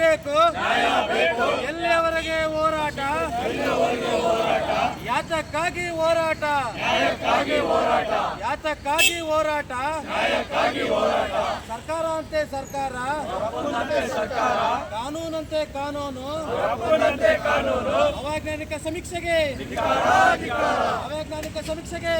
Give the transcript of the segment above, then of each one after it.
ಬೇಕು ಎಲ್ಲವರೆಗೆ ಹೋರಾಟ. ಯಾತಕ್ಕಾಗಿ ಹೋರಾಟ? ಯಾತಕ್ಕಾಗಿ ಹೋರಾಟ? ಸರ್ಕಾರ ಅಂತೆ ಸರ್ಕಾರ. ಕಾನೂನಂತೆ ಕಾನೂನು. ಅವೈಜ್ಞಾನಿಕ ಸಮೀಕ್ಷೆಗೆ. ಅವೈಜ್ಞಾನಿಕ ಸಮೀಕ್ಷೆಗೆ.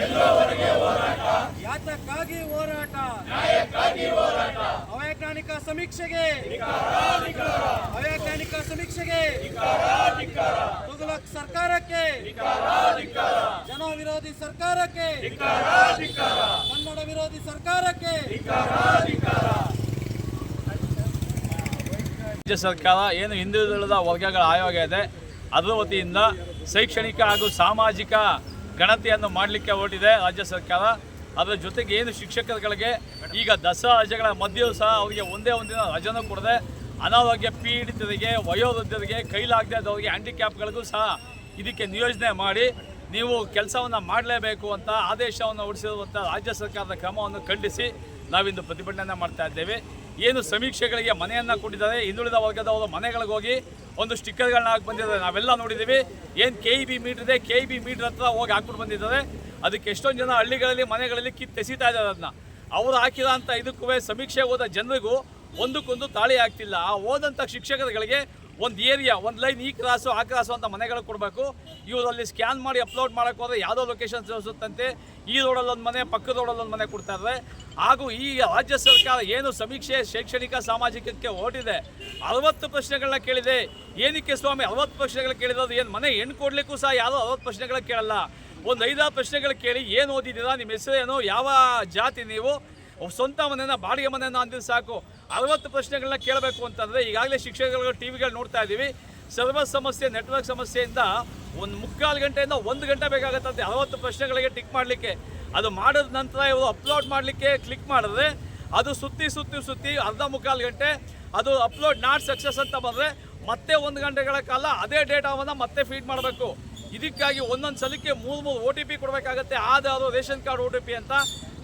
ಎಲ್ಲಿಯವರೆಗೆ ಹೋರಾಟ. ಯಾತಕ್ಕಾಗಿ ಹೋರಾಟ. ಅವೈಜ್ಞಾನಿಕ ಸಮೀಕ್ಷೆಗೆ. ಅವೈಜ್ಞಾನಿಕ ಸಮೀಕ್ಷೆಗೆ. ತುಗಲಕ್ ಸರ್ಕಾರಕ್ಕೆ. ಜನ ವಿರೋಧಿ ಸರ್ಕಾರಕ್ಕೆ. ಕನ್ನಡ ವಿರೋಧಿ ಸರ್ಕಾರಕ್ಕೆ. ರಾಜ್ಯ ಸರ್ಕಾರ ಏನು ಹಿಂದುಳಿದ ವರ್ಗಗಳ ಆಯೋಗ ಇದೆ ಅದರ ವತಿಯಿಂದ ಶೈಕ್ಷಣಿಕ ಹಾಗೂ ಸಾಮಾಜಿಕ ಗಣತಿಯನ್ನು ಮಾಡಲಿಕ್ಕೆ ಹೊರಟಿದೆ ರಾಜ್ಯ ಸರ್ಕಾರ. ಅದರ ಜೊತೆಗೆ ಏನು ಶಿಕ್ಷಕರುಗಳಿಗೆ ಈಗ ದಸರಾ ರಜೆಗಳ ಮಧ್ಯೆಯೂ ಸಹ ಅವರಿಗೆ ಒಂದೇ ಒಂದಿನ ರಜೆನೂ ಕೊಡದೆ ಅನಾರೋಗ್ಯ ಪೀಡಿತರಿಗೆ, ವಯೋವೃದ್ಧರಿಗೆ, ಕೈಲಾಗದೇ ಆದವರಿಗೆ ಹ್ಯಾಂಡಿಕ್ಯಾಪ್ಗಳಿಗೂ ಸಹ ಇದಕ್ಕೆ ನಿಯೋಜನೆ ಮಾಡಿ ನೀವು ಕೆಲಸವನ್ನು ಮಾಡಲೇಬೇಕು ಅಂತ ಆದೇಶವನ್ನು ಹೊರಡಿಸಿರುವಂಥ ರಾಜ್ಯ ಸರ್ಕಾರದ ಕ್ರಮವನ್ನು ಖಂಡಿಸಿ ನಾವಿಂದು ಪ್ರತಿಭಟನೆ ಮಾಡ್ತಾ ಇದ್ದೇವೆ. ಏನು ಸಮೀಕ್ಷೆಗಳಿಗೆ ಮನೆಯನ್ನು ಕೊಟ್ಟಿದ್ದಾರೆ, ಹಿಂದುಳಿದ ವರ್ಗದವರು ಮನೆಗಳಿಗೆ ಹೋಗಿ ಒಂದು ಸ್ಟಿಕ್ಕರ್ಗಳನ್ನ ಹಾಕಿ ಬಂದಿದ್ದಾರೆ. ನಾವೆಲ್ಲ ನೋಡಿದ್ದೀವಿ, ಏನು ಕೆ ಇ ಬಿ ಮೀಟ್ರ್ ಇದೆ ಕೆ ಇ ಬಿ ಮೀಟ್ರ್ ಹತ್ರ ಹೋಗಿ ಹಾಕ್ಬಿಟ್ಟು ಬಂದಿದ್ದಾರೆ. ಅದಕ್ಕೆ ಎಷ್ಟೊಂದು ಜನ ಹಳ್ಳಿಗಳಲ್ಲಿ, ಮನೆಗಳಲ್ಲಿ ಕಿತ್ತೆಸಿತಾ ಇದ್ದಾರೆ ಅದನ್ನ. ಅವರು ಹಾಕಿರೋಂಥ ಇದಕ್ಕೂ ಸಮೀಕ್ಷೆ ಹೋದ ಜನರಿಗೂ ಒಂದಕ್ಕೊಂದು ತಾಳಿ ಆಗ್ತಿಲ್ಲ. ಆ ಹೋದಂಥ ಶಿಕ್ಷಕರುಗಳಿಗೆ ಒಂದು ಏರಿಯಾ ಒಂದು ಲೈನ್ ಈ ಕ್ರಾಸು, ಆ ಕ್ರಾಸು ಅಂತ ಮನೆಗಳು ಕೊಡಬೇಕು. ಇವರಲ್ಲಿ ಸ್ಕ್ಯಾನ್ ಮಾಡಿ ಅಪ್ಲೋಡ್ ಮಾಡೋಕೆ ಹೋದರೆ ಯಾವುದೋ ಲೊಕೇಶನ್ ತೋರಿಸುತ್ತಂತೆ. ಈ ರೋಡಲ್ಲಿ ಒಂದು ಮನೆ, ಪಕ್ಕದ ರೋಡಲ್ಲಿ ಒಂದು ಮನೆ ಕೊಡ್ತಾ ಇದ್ದಾರೆ ಹಾಗೂ ಈ ರಾಜ್ಯ ಸರ್ಕಾರ ಏನು ಸಮೀಕ್ಷೆ ಶೈಕ್ಷಣಿಕ ಸಾಮಾಜಿಕಕ್ಕೆ ಹೊರಟಿದೆ? ಅರವತ್ತು ಪ್ರಶ್ನೆಗಳನ್ನ ಕೇಳಿದೆ. ಏನಕ್ಕೆ ಸ್ವಾಮಿ ಅರವತ್ತು ಪ್ರಶ್ನೆಗಳು ಕೇಳಿರೋದು? ಏನು ಮನೆ ಹೆಣ್ಣು ಕೊಡಲಿಕ್ಕೂ ಸಹ ಯಾರೋ ಅರವತ್ತು ಪ್ರಶ್ನೆಗಳು ಕೇಳಲ್ಲ. ಒಂದು ಐದಾರು ಪ್ರಶ್ನೆಗಳು ಕೇಳಿ ಏನು ಓದಿದ್ದೀರಾ? ನಿಮ್ಮ ಹೆಸರೇನು? ಯಾವ ಜಾತಿ ನೀವು? ಸ್ವಂತ ಮನೆನ, ಬಾಡಿಗೆ ಮನೆನ ಅಂದಿದ್ದು ಸಾಕು. ಅರವತ್ತು ಪ್ರಶ್ನೆಗಳನ್ನ ಕೇಳಬೇಕು ಅಂತಂದರೆ ಈಗಾಗಲೇ ಶಿಕ್ಷಕರುಗಳು ಟಿ ವಿಗಳು ನೋಡ್ತಾ ಇದ್ದೀವಿ ಸರ್ವರ್ ಸಮಸ್ಯೆ, ನೆಟ್ವರ್ಕ್ ಸಮಸ್ಯೆಯಿಂದ ಒಂದು ಮುಕ್ಕಾಲು ಗಂಟೆಯಿಂದ ಒಂದು ಗಂಟೆ ಬೇಕಾಗುತ್ತಂತೆ ಅರವತ್ತು ಪ್ರಶ್ನೆಗಳಿಗೆ ಟಿಕ್ ಮಾಡಲಿಕ್ಕೆ. ಅದು ಮಾಡಿದ ನಂತರ ಇವರು ಅಪ್ಲೋಡ್ ಮಾಡಲಿಕ್ಕೆ ಕ್ಲಿಕ್ ಮಾಡಿದ್ರೆ ಅದು ಸುತ್ತಿ ಸುತ್ತಿ ಸುತ್ತಿ ಅರ್ಧ ಮುಕ್ಕಾಲು ಗಂಟೆ ಅದು ಅಪ್ಲೋಡ್ ನಾಟ್ ಸಕ್ಸಸ್ ಅಂತ ಬಂದರೆ ಮತ್ತೆ ಒಂದು ಗಂಟೆಗಳ ಕಾಲ ಅದೇ ಡೇಟಾವನ್ನು ಮತ್ತೆ ಫೀಡ್ ಮಾಡಬೇಕು. ಇದಕ್ಕಾಗಿ ಒಂದೊಂದು ಸಲಕ್ಕೆ ಮೂರು ಮೂರು ಒ ಟಿ ಪಿ ಕೊಡಬೇಕಾಗತ್ತೆ. Aadhaar, ration card, O T P ಅಂತ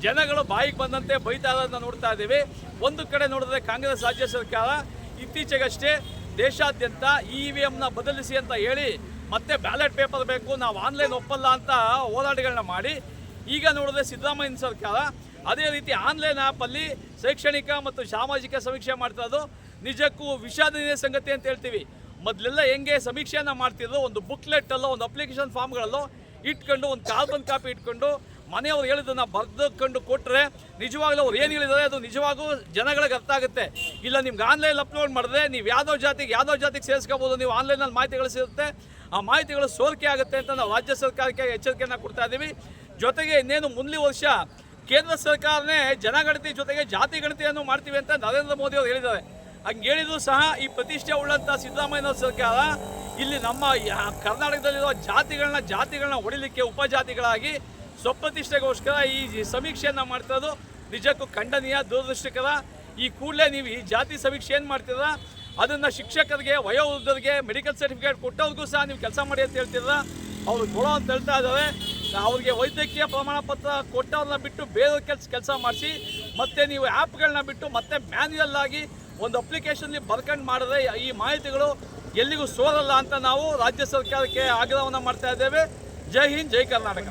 ಜನಗಳು ಬಾಯಿಗೆ ಬಂದಂತೆ ಬೈತಾ ಇರೋದನ್ನ ನೋಡ್ತಾ ಇದ್ದೀವಿ. ಒಂದು ಕಡೆ ನೋಡಿದ್ರೆ ಕಾಂಗ್ರೆಸ್ ರಾಜ್ಯ ಸರ್ಕಾರ ಇತ್ತೀಚೆಗಷ್ಟೇ ದೇಶಾದ್ಯಂತ ಇ ವಿ ಎಮ್ನ ಬದಲಿಸಿ ಅಂತ ಹೇಳಿ ಮತ್ತೆ ಬ್ಯಾಲೆಟ್ ಪೇಪರ್ ಬೇಕು, ನಾವು ಆನ್ಲೈನ್ ಒಪ್ಪಲ್ಲ ಅಂತ ಹೋರಾಟಗಳನ್ನ ಮಾಡಿ, ಈಗ ನೋಡಿದ್ರೆ ಸಿದ್ದರಾಮಯ್ಯ ಸರ್ಕಾರ ಅದೇ ರೀತಿ ಆನ್ಲೈನ್ ಆ್ಯಪಲ್ಲಿ ಶೈಕ್ಷಣಿಕ ಮತ್ತು ಸಾಮಾಜಿಕ ಸಮೀಕ್ಷೆ ಮಾಡ್ತಾ ಇರೋದು. ನಿಜಕ್ಕೂ ವಿಷಾದನೀಯ ಸಂಗತಿ ಅಂತ ಹೇಳ್ತೀವಿ. ಮೊದಲೆಲ್ಲ ಹೆಂಗೆ ಸಮೀಕ್ಷೆಯನ್ನು ಮಾಡ್ತಿದ್ರು? ಒಂದು ಬುಕ್ಲೆಟ್ಟಲ್ಲೋ ಒಂದು ಅಪ್ಲಿಕೇಶನ್ ಫಾರ್ಮ್ಗಳಲ್ಲೋ ಇಟ್ಕೊಂಡು, ಒಂದು ಕಾರ್ಬನ್ ಕಾಪಿ ಇಟ್ಕೊಂಡು ಮನೆಯವ್ರು ಹೇಳಿದ್ದನ್ನು ಬರೆದುಕೊಂಡು ಕೊಟ್ಟರೆ ನಿಜವಾಗ್ಲೂ ಅವ್ರು ಏನು ಹೇಳಿದ್ದಾರೆ ಅದು ನಿಜವಾಗೂ ಜನಗಳಿಗೆ ಅರ್ಥ ಆಗುತ್ತೆ. ಇಲ್ಲ, ನಿಮ್ಗೆ ಆನ್ಲೈನ್ ಅಪ್ಲೋಡ್ ಮಾಡಿದ್ರೆ ನೀವು ಯಾವುದೋ ಜಾತಿಗೆ ಯಾವುದೋ ಜಾತಿಗೆ ಸೇರಿಸ್ಕೋಬೋದು, ನೀವು ಆನ್ಲೈನಲ್ಲಿ ಮಾಹಿತಿಗಳು ಸಿಗುತ್ತೆ. ಆ ಮಾಹಿತಿಗಳು ಸೋರಿಕೆ ಆಗುತ್ತೆ ಅಂತ ನಾವು ರಾಜ್ಯ ಸರ್ಕಾರಕ್ಕೆ ಎಚ್ಚರಿಕೆಯನ್ನು ಕೊಡ್ತಾ ಇದ್ದೀವಿ ಜೊತೆಗೆ ಇನ್ನೇನು ಮುಂದಿನ ವರ್ಷ ಕೇಂದ್ರ ಸರ್ಕಾರನೇ ಜನಗಣತಿ ಜೊತೆಗೆ ಜಾತಿ ಗಣತಿಯನ್ನು ಮಾಡ್ತೀವಿ ಅಂತ ನರೇಂದ್ರ ಮೋದಿ ಅವರು ಹೇಳಿದ್ದಾರೆ. ಹಂಗೆ ಹೇಳಿದ್ರು ಸಹ ಈ ಪ್ರತಿಷ್ಠೆ ಉಳ್ಳಂಥ ಸಿದ್ದರಾಮಯ್ಯ ಸರ್ಕಾರ. ಇಲ್ಲಿ ನಮ್ಮ ಕರ್ನಾಟಕದಲ್ಲಿರುವ ಜಾತಿಗಳನ್ನ ಜಾತಿಗಳನ್ನ ಹೊಡಿಲಿಕ್ಕೆ ಉಪಜಾತಿಗಳಾಗಿ ಸ್ವಪ್ರತಿಷ್ಠೆಗೋಸ್ಕರ ಈ ಸಮೀಕ್ಷೆಯನ್ನು ಮಾಡ್ತಿರೋದು ನಿಜಕ್ಕೂ ಖಂಡನೀಯ, ದುರದೃಷ್ಟಕರ. ಈ ಕೂಡಲೇ ನೀವು ಈ ಜಾತಿ ಸಮೀಕ್ಷೆ ಏನು ಮಾಡ್ತೀರ? ಅದನ್ನು ಶಿಕ್ಷಕರಿಗೆ, ವಯೋವೃದ್ಧರಿಗೆ ಮೆಡಿಕಲ್ ಸರ್ಟಿಫಿಕೇಟ್ ಕೊಟ್ಟವ್ರಿಗೂ ಸಹ ನೀವು ಕೆಲಸ ಮಾಡಿ ಅಂತ ಹೇಳ್ತಿದ್ರ ಅವ್ರು ಕೊಡೋ ಅಂತ ಹೇಳ್ತಾ ಇದ್ದಾರೆ. ಅವ್ರಿಗೆ ವೈದ್ಯಕೀಯ ಪ್ರಮಾಣ ಪತ್ರ ಕೊಟ್ಟವ್ರನ್ನ ಬಿಟ್ಟು ಬೇರೆ ಕೆಲಸ ಕೆಲಸ ಮಾಡಿಸಿ, ಮತ್ತೆ ನೀವು ಆ್ಯಪ್ಗಳನ್ನ ಬಿಟ್ಟು ಮತ್ತೆ ಮ್ಯಾನ್ಯಲ್ ಆಗಿ ಒಂದು ಅಪ್ಲಿಕೇಶನ್ಲಿ ಬರ್ಕೊಂಡು ಮಾಡಿದ್ರೆ ಈ ಮಾಹಿತಿಗಳು ಎಲ್ಲಿಗೂ ಸೋರಲ್ಲ ಅಂತ ನಾವು ರಾಜ್ಯ ಸರ್ಕಾರಕ್ಕೆ ಆಗ್ರಹವನ್ನು ಮಾಡ್ತಾ ಇದ್ದೇವೆ. జై హింద్ జై కర్ణాటక.